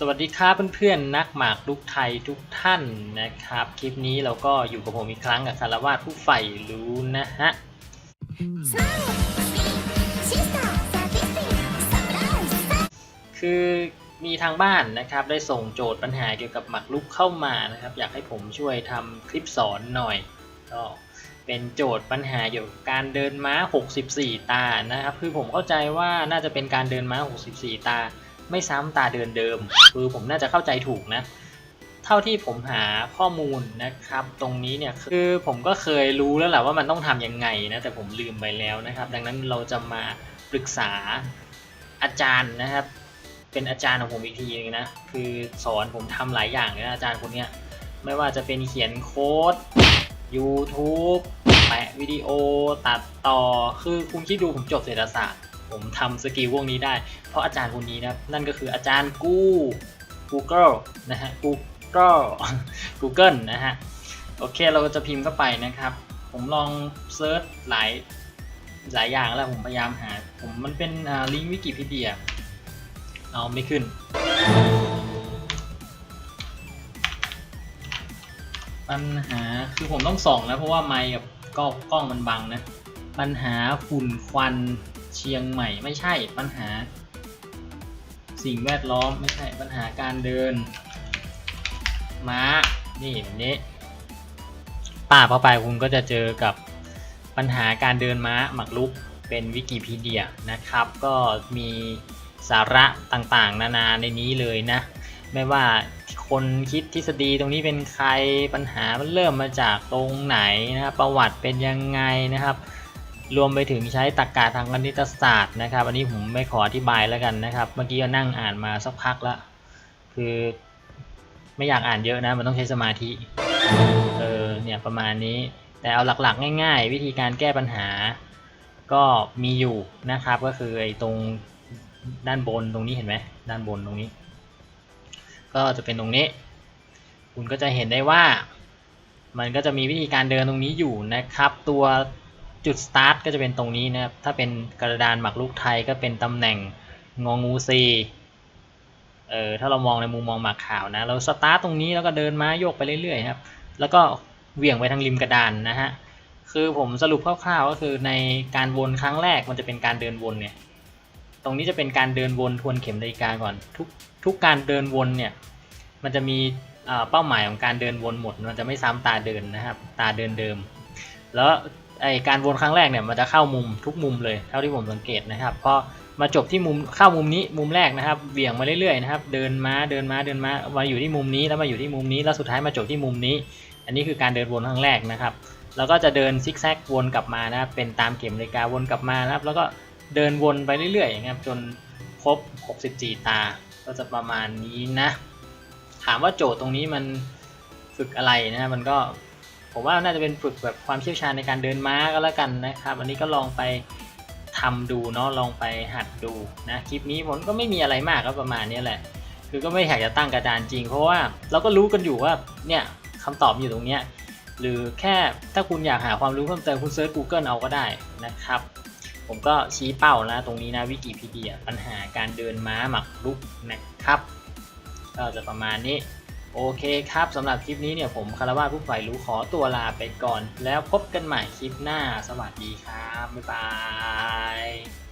สวัสดีครับเพื่อนๆนักหมากลุกไทยทุกท่านนะครับ คลิปนี้เราก็อยู่กับผมอีกครั้งกับคารวาสผู้ใฝ่รู้นะฮะคือมีทางบ้านนะครับได้ส่งโจทย์ปัญหาเกี่ยวกับหมากรุกเข้ามานะครับ อยากให้ผมช่วยทำคลิปสอนหน่อยก็เป็นโจทย์ปัญหาเกี่ยวกับการเดินม้า 64 ตานะครับ คือผมเข้าใจว่าน่าจะเป็นการเดินม้า 64 ตา ไม่ซ้ำตาเดินเดิม คือผมน่าจะเข้าใจถูกนะ เท่าที่ผมหาข้อมูลนะครับ ตรงนี้เนี่ยคือผมก็เคยรู้แล้วแหละว่ามันต้องทำยังไงนะแต่ผมลืมไปแล้วนะครับ ดังนั้นเราจะมาปรึกษาอาจารย์นะครับ เป็นอาจารย์ของผมอีกทีนึงนะคือสอนผมทำหลายอย่างเลยนะอาจารย์คนเนี้ยไม่ว่าจะเป็นเขียนโค้ด YouTube แปะวิดีโอตัดต่อคือคุณคิดดูผมจบเศรษฐศาสตร์ ผมทำสกิลพวกนี้ได้ เพราะอาจารย์คนนี้นะครับ นั่นก็คืออาจารย์กู Google นะฮะ Google Google นะฮะ โอเคเราก็จะพิมพ์เข้าไปนะครับ ผมลองเซิร์ชหลายหลายอย่างแล้วผมพยายามหา ผมมันเป็นลิงก์วิกิพีเดียเอาไม่ขึ้น ปัญหาคือผมต้องส่องนะเพราะว่าไมค์กับกล้องกล้องมันบังนะ ปัญหาฝุ่นควัน เชียงใหม่ไม่ใช่ปัญหา สิ่งแวดล้อมไม่ใช่ปัญหาการเดิน ม้า นี่แบบนี้ป้าเข้าไปคุณก็จะเจอกับปัญหาการเดินม้าหมักลุกเป็นวิกิพีเดียนะครับ ก็มีสาระต่างๆ นานาในนี้เลยนะ ไม่ว่าคนคิดทฤษฎีตรงนี้เป็นใครปัญหามันเริ่มมาจากตรงไหนนะครับประวัติเป็นยังไงนะครับ รวมไปถึงใช้ตรรกะทางคณิตศาสตร์นะครับ อันนี้ผมไม่ขออธิบายแล้วกันนะครับ เมื่อกี้ก็นั่งอ่านมาสักพักแล้วคือไม่อยากอ่านเยอะนะ มันต้องใช้สมาธิ เออ เนี่ยประมาณนี้ แต่เอาหลักๆ ง่าย ๆ วิธีการแก้ปัญหา ก็มีอยู่นะครับ ก็คือไอ้ตรงด้านบนตรงนี้เห็นไหมด้านบนตรงนี้ ก็จะเป็นตรงนี้ คุณก็จะเห็นได้ว่า มันก็จะมีวิธีการเดินตรงนี้อยู่นะครับ ตัว จุดสตาร์ทก็จะเป็นตรงนี้นะครับ ถ้าเป็นกระดานหมากรุกไทยก็เป็นตำแหน่งงองูซีเออถ้าเรามองในมุมมองหมากขาวนะ เราสตาร์ทตรงนี้แล้วก็เดินม้าโยกไปเรื่อยๆครับ แล้วก็เหวี่ยงไปทางริมกระดานนะฮะ คือผมสรุปคร่าวๆ ก็คือในการวนครั้งแรกมันจะเป็นการเดินวนเนี่ย ตรงนี้จะเป็นการเดินวนทวนเข็มนาฬิกาก่อน ทุกทุกการเดินวนเนี่ย มันจะมีเป้าหมายของการเดินวนหมด มันจะไม่ซ้ำตาเดินนะครับ ตาเดินเดิม แล้ว ไอการวนครั้งแรกเนี่ยมันจะเข้ามุมทุกมุมเลยเท่าที่ผมสังเกตนะครับพอมาจบที่มุมเข้ามุมนี้มุมแรกนะครับเบี่ยงมาเรื่อยๆนะครับเดินมาเดินมาเดินมามาอยู่ที่มุมนี้แล้วมาอยู่ที่มุมนี้แล้วสุดท้ายมาจบที่มุมนี้ อันนี้คือการเดินวนครั้งแรกนะครับแล้วก็จะเดินซิกแซกวนกลับมานะครับเป็นตามเข็มนาฬิกาวนกลับมานะครับ แล้วก็เดินวนไปเรื่อยๆนะครับจนครบ 64 ตา ก็จะประมาณนี้นะ ถามว่าโจทย์ตรงนี้มันฝึกอะไรนะมันก็ ผมว่าน่าจะเป็นฝึกแบบความเชี่ยวชาญในการเดินม้าก็แล้วกันนะครับ อันนี้ก็ลองไปทำดูเนาะลองไปหัดดูนะคลิปนี้ผมก็ไม่มีอะไรมากก็ประมาณนี้แหละ คือก็ไม่อยากจะตั้งกระดานจริง เพราะว่าเราก็รู้กันอยู่ว่าเนี่ยคำตอบอยู่ตรงเนี้ยหรือแค่ถ้าคุณอยากหาความรู้เพิ่มเติมคุณเซิร์ช Google เอาก็ได้นะครับ ผมก็ชี้เป้านะตรงนี้นะวิกิพีเดียปัญหาการเดินม้าหมักรุกนะครับ ก็จะประมาณนี้ โอเคครับสำหรับคลิปนี้เนี่ยผมคารวะผู้ใฝ่รู้ขอตัวลาไปก่อน แล้วพบกันใหม่คลิปหน้า สวัสดีครับ บ๊ายบาย